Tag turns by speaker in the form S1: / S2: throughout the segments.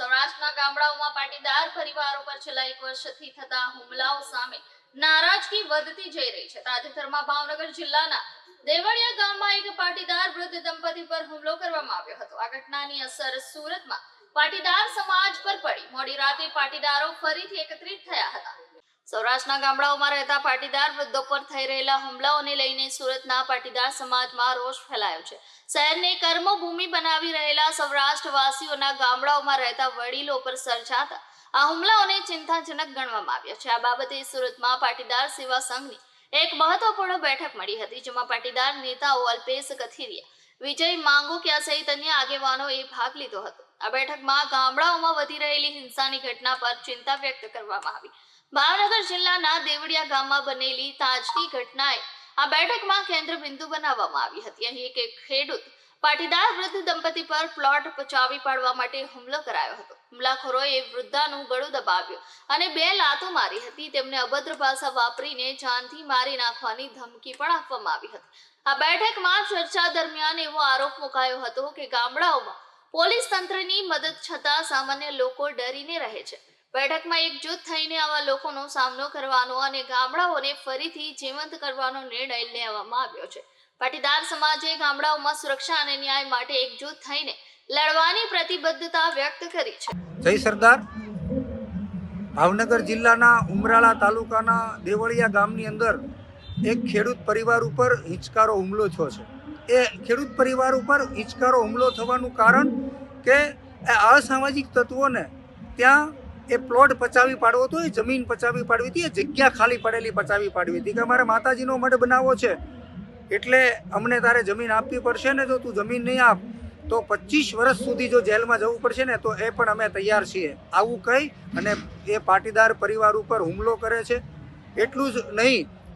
S1: સૌરાષ્ટ્રના ગામડાઓમાં પાટીદાર પરિવારો પર છેલ્લા એક વર્ષથી થતા હુમલાઓ સામે નારાજગી વધતી જઈ રહી છે. તાજેતરમાં ભાવનગર જિલ્લાના દેવળિયા ગામમાં એક પાટીદાર વૃદ્ધ દંપતી પર હુમલો કરવામાં આવ્યો હતો. આ ઘટનાની અસર સુરતમાં પાટીદાર સમાજ પર પડી. મોડી રાતે પાટીદારો ફરીથી એકત્રિત થયા હતા. સૌરાષ્ટ્રના ગામડાઓમાં રહેતા પાટીદાર વૃદ્ધો પર થઈ રહેલા હુમલાઓને લઈને સુરતના પાટીદાર સમાજમાં રોષ ફેલાયો છે. શહેરને કર્મભૂમિ બનાવી રહેલા સૌરાષ્ટ્રવાસીઓના ગામડાઓમાં રહેતા વડીલો પર સર્જાતા આ હુમલાઓને ચિંતાજનક ગણવામાં આવ્યા છે. આ બાબતે સુરતમાં પાટીદાર સેવા સંઘની એક મહત્વપૂર્ણ બેઠક મળી હતી, જેમાં પાટીદાર નેતાઓ અલ્પેશ કથિરિયા, વિજય માંગુકિયા સહિત અન્ય આગેવાનોએ ભાગ લીધો હતો. આ બેઠકમાં ગામડાઓમાં વધી રહેલી હિંસાની ઘટના પર ચિંતા વ્યક્ત કરવામાં આવી. ભાવનગર જિલ્લાના દેવડિયા ગામમાં બનેલી તાજની ઘટનાએ આ બેઠકમાં કેન્દ્ર બિંદુ બનાવવામાં આવી હતી. અહીં એક ખેડૂત પાટીદાર વૃદ્ધ દંપતી પર પ્લોટ પચાવી પાડવા માટે હુમલો કરાયો હતો. હુમલાખોરોએ વૃદ્ધાનું ગળું દબાવ્યું અને બે લાતો મારી હતી. તેમને અભદ્ર ભાષા વાપરીને જાનથી મારી નાખવાની ધમકી પણ આપવામાં આવી હતી. આ બેઠકમાં ચર્ચા દરમિયાન એવો આરોપ મુકાયો હતો કે ગામડાઓમાં પોલીસ તંત્રની મદદ છતાં સામાન્ય લોકો ડરીને રહે છે. બેઠકમાં એકજૂથ થઈને આવા લોકોનો સામનો કરવાનો અને ગામડાઓને ફરીથી જીવંત કરવાનો નિર્ણય લેવામાં આવ્યો છે. પાટીદાર સમાજે ગામડાઓમાં સુરક્ષા અને ન્યાય માટે એકજૂથ થઈને લડવાની પ્રતિબદ્ધતા વ્યક્ત કરી છે.
S2: જય સરદાર. ભાવનગર જિલ્લાના ઉમરાળા તાલુકાના દેવળિયા ગામની અંદર એક ખેડૂત પરિવાર ઉપર હિંચકારો હુમલો થયો છે. એ ખેડૂત પરિવાર ઉપર હિંચકારો હુમલો થવાનું કારણ કે અસામાજિક તત્વોને ત્યાં એ પ્લોટ પચાવી પાડવો હતો એ જમીન પચાવી પાડવી હતી, એ જગ્યા ખાલી પડેલી પચાવી પાડવી હતી કે અમારે માતાજીનો મઢ બનાવવો છે. એટલે અમને તારે જમીન આપવી પડશે ને જો તું જમીન નહીં આપ. તો પચીસ વર્ષ સુધી જો જેલમાં જવું પડશે ને તો એ પણ અમે તૈયાર છીએ. આવું કહી અને એ પાટીદાર પરિવાર ઉપર હુમલો કરે છે. એટલું જ નહીં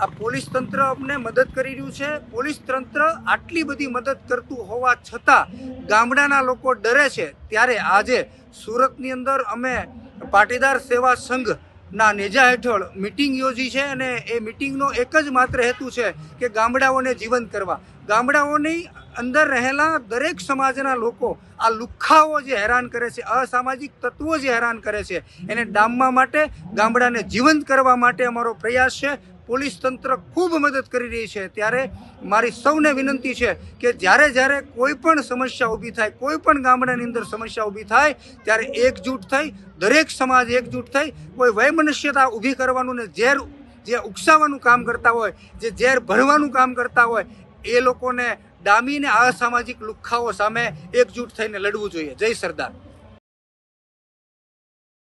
S2: આ પોલીસ તંત્ર અમને મદદ કરી રહ્યું છે. પોલીસ તંત્ર આટલી બધી મદદ કરતું હોવા છતાં ગામડાના લોકો ડરે છે. ત્યારે આજે સુરતની અંદર અમે પાટીદાર સેવા સંઘ ના નેજા હેઠળ મિટિંગ યોજી છે અને એ મિટિંગનો એક જ માત્ર હેતુ છે કે ગામડાઓને જીવંત કરવા. ગામડાઓની અંદર રહેલા દરેક સમાજના લોકો આ લુખ્ખાઓ જે હેરાન કરે છે, અસામાજિક તત્વો જે હેરાન કરે છે, એને ડામવા માટે, ગામડાને જીવંત કરવા માટે અમારો પ્રયાસ છે. પોલીસ તંત્ર ખૂબ મદદ કરી રહી છે. ત્યારે મારી સૌને વિનંતી છે કે જ્યારે જ્યારે કોઈ પણ સમસ્યા ઊભી થાય, કોઈ પણ ગામડાની અંદર સમસ્યા ઊભી થાય, ત્યારે એકજૂટ થઈ, દરેક સમાજ એકજૂટ થઈ, કોઈ વૈમનસ્યતા ઊભી કરવાનું ને ઝેર જે ઉકસાવવાનું કામ કરતા હોય, જે ઝેર ભરવાનું કામ કરતા હોય, એ લોકોને ડામીને અસામાજિક લુખ્ખાઓ સામે એકજૂટ થઈને લડવું જોઈએ. જય સરદાર.